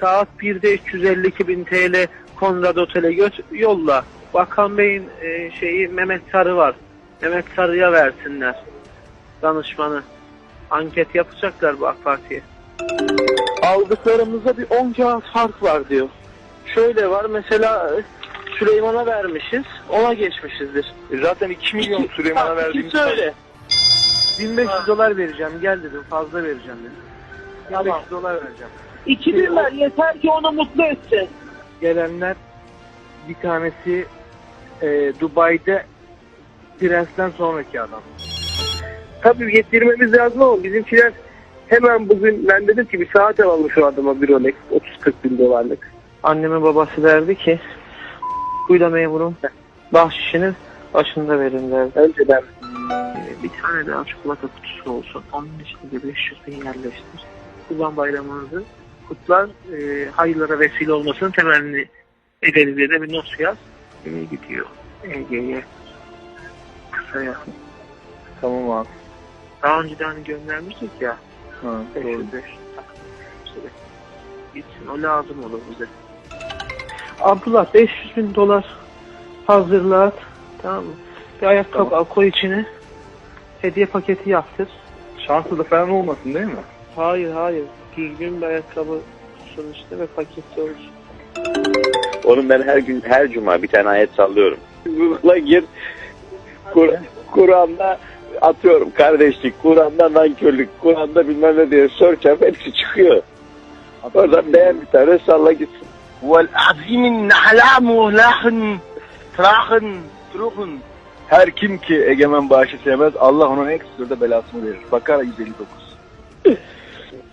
Saat 1'de 352 bin TL Konrad Otel'e göt yolla. Bakan Bey'in e, şeyi Mehmet Sarı var. Mehmet Sarı'ya versinler. Danışmanı. Anket yapacaklar bu AK Parti'ye. Aldıklarımızda bir 10 kağıt fark var diyor. Şöyle var mesela e, Süleyman'a vermişiz. Ona geçmişizdir. E Zaten 2 milyon Süleyman'a verdiğimiz İkisi öyle. 1500 dolar vereceğim. Gel dedim. Fazla vereceğim dedim. 1500 dolar vereceğim. 2000 ver yeter ki onu mutlu etsin. Gelenler bir tanesi e, Dubai'de Prens'ten sonraki adam. Tabii getirmemiz lazım ama bizimkiler hemen bugün ben dedim ki bir saat alalım şu adama bir Rolex 30-40 bin dolarlık. Annemin babası derdi ki kuyla memurum bahşişini başında verin derdi. Önceden bir tane daha çikolata kutusu olsun. Onun içinde de 500 bin yerleştir. Kurban bayramınızı kutlar. E, hayırlara vesile olmasını temenni ederiz diye de bir not yaz. Eve gidiyor. Ege'ye. Kısaya. Tamam abi. Daha önce de hani göndermiştik ya. Ha, 500 doğru. 500. İşte Gitsin o lazım olur bize. Abdullah 500 bin dolar hazırla at. Tamam mı? Bir ayakkabı Tamam. koy içine. Hediye paketi yaptır. Şanslı da falan olmasın değil mi? Hayır hayır. Düzgün bir ayakkabı olsun işte ve paketi olsun. Onun ben her gün her cuma bir tane ayet sallıyorum. Google'a gir. Kur, Kur'an'da atıyorum kardeşlik, Kur'an'da nankörlük, Kur'an'da bilmem ne diye search yap hepsi çıkıyor. Oradan beğen bir tane salla gitsin. والعظيم نحلام ولحن تراخن تروخن Her kim ki egemen bağışı sevmez Allah onun en kısa sürede belasını verir. Bakara 159.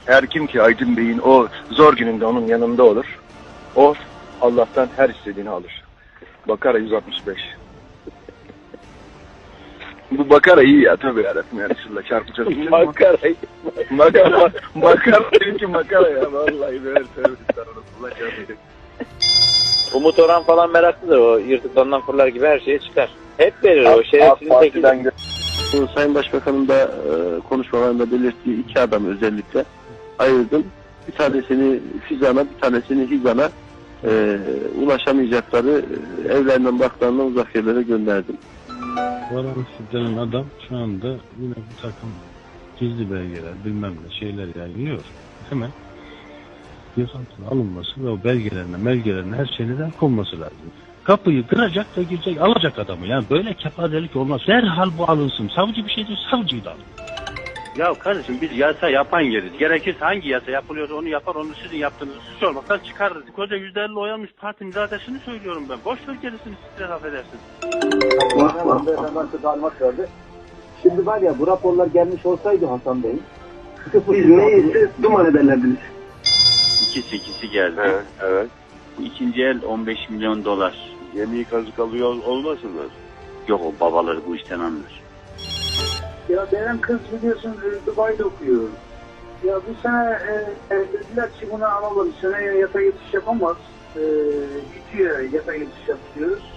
Her kim ki Aydın Bey'in o zor gününde onun yanında olur. O Allah'tan her istediğini alır. Bakara 165. Bu Bakara iyi ya tabii yarabbim ya Resulallah çarpacağız. Makarayı. Makara, makara çünkü makara ya vallahi böyle tövbe Resulullah çarpacak. Umut Orhan falan meraklıdır o yırtıklarından fırlar gibi her şeye çıkar. Hep verir o şerefsizin teki. Parti'den gö- Bu Sayın Başbakan'ın da e, konuşmalarında belirttiği iki adam özellikle ayırdım. Bir tanesini Fizan'a, bir tanesini Hizan'a e, ulaşamayacakları e, evlerinden baklarından uzak yerlere gönderdim. Varansı denen adam şu anda yine bir takım gizli belgeler bilmem ne şeyler yayınlıyor. Hemen gözaltına alınması ve o belgelerine, belgelerine her şeyden konması lazım. Kapıyı kıracak ve girecek, alacak adamı. Yani böyle kepazelik olmaz. Derhal bu alınsın. Savcı bir şey diyor, savcıyı da alın. Ya kardeşim biz yasa yapan yeriz. Gerekirse hangi yasa yapılıyorsa onu yapar, onu sizin yaptığınızı suç olmaktan çıkarırız. Koca %50 oy almış partinin iradesini söylüyorum ben. Boş ver gerisini siz laf edersiniz. Şimdi var ya bu raporlar gelmiş olsaydı Hasan Bey. Biz neyse duman ederlerdiniz. İkisi ikisi geldi. Evet, evet. Bu ikinci el 15 milyon dolar. Gemiyi kazık alıyor olmasınlar. Yok o babaları bu işten anlar. Ya benim kız biliyorsun Dubai'de okuyor. Ya bu sene e, e, dediler ki buna alalım. Seneye yata geçiş yapamaz. E, gidiyor yata geçiş yapıyoruz.